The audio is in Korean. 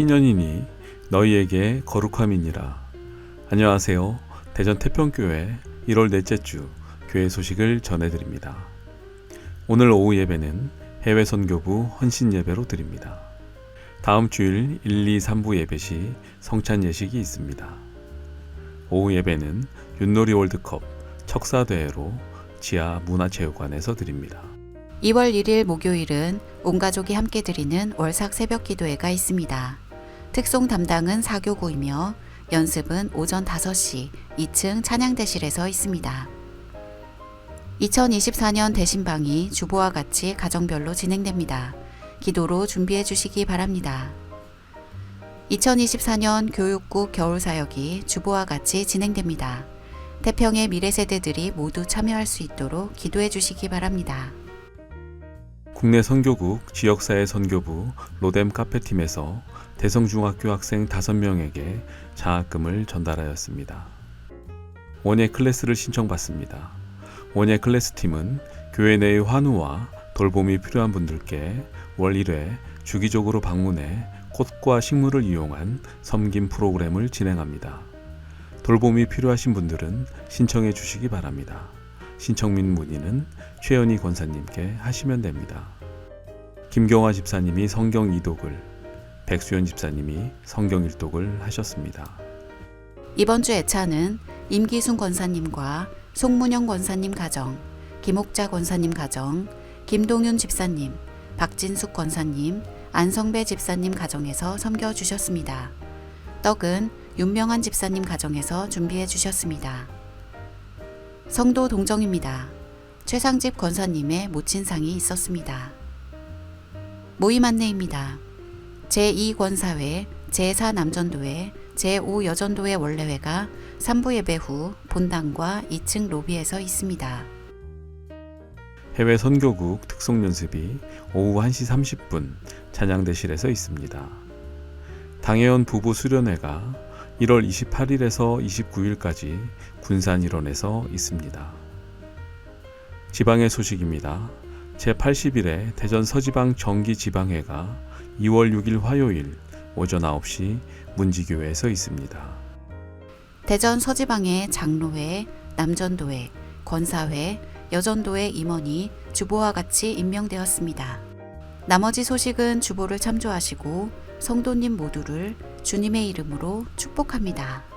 희년이니 너희에게 거룩함이니라. 안녕하세요. 대전 태평교회 1월 넷째 주 교회 소식을 전해드립니다. 오늘 오후 예배는 해외 선교부 헌신 예배로 드립니다. 다음 주일 1, 2, 3부 예배 시 성찬 예식이 있습니다. 오후 예배는 윷놀이 월드컵 척사대회로 지하 문화체육관에서 드립니다. 2월 1일 목요일은 온 가족이 함께 드리는 월삭 새벽 기도회가 있습니다. 특송 담당은 사교구이며 연습은 오전 5시 2층 찬양대실에서 있습니다. 2024년 대신방이 주보와 같이 가정별로 진행됩니다. 기도로 준비해 주시기 바랍니다. 2024년 교육국 겨울사역이 주보와 같이 진행됩니다. 태평의 미래 세대들이 모두 참여할 수 있도록 기도해 주시기 바랍니다. 국내 선교국 지역사회 선교부 로뎀 카페팀에서 대성중학교 학생 5명에게 장학금을 전달하였습니다. 원예 클래스를 신청받습니다. 원예 클래스 팀은 교회 내의 환우와 돌봄이 필요한 분들께 월 1회 주기적으로 방문해 꽃과 식물을 이용한 섬김 프로그램을 진행합니다. 돌봄이 필요하신 분들은 신청해 주시기 바랍니다. 신청 및 문의는 최연희 권사님께 하시면 됩니다. 김경화 집사님이 성경 이독을, 백수연 집사님이 성경 일독을 하셨습니다. 이번 주 애차는 임기순 권사님과 송문영 권사님 가정, 김옥자 권사님 가정, 김동윤 집사님, 박진숙 권사님, 안성배 집사님 가정에서 섬겨 주셨습니다. 떡은 윤명한 집사님 가정에서 준비해 주셨습니다. 성도 동정입니다. 최상집 권사님의 모친상이 있었습니다. 모임 안내입니다. 제2권사회, 제4남전도회, 제5여전도회 원래회가 3부 예배 후 본당과 2층 로비에서 있습니다. 해외 선교국 특송 연습이 오후 1시 30분 찬양대실에서 있습니다. 당해원 부부 수련회가 1월 28일에서 29일까지 군산 일원에서 있습니다. 지방의 소식입니다. 제80일에 대전 서지방 정기 지방회가 2월 6일 화요일 오전 9시 문지교회에서 있습니다. 대전 서지방의 장로회, 남전도회, 권사회, 여전도회 임원이 주보와 같이 임명되었습니다. 나머지 소식은 주보를 참조하시고 성도님 모두를 주님의 이름으로 축복합니다.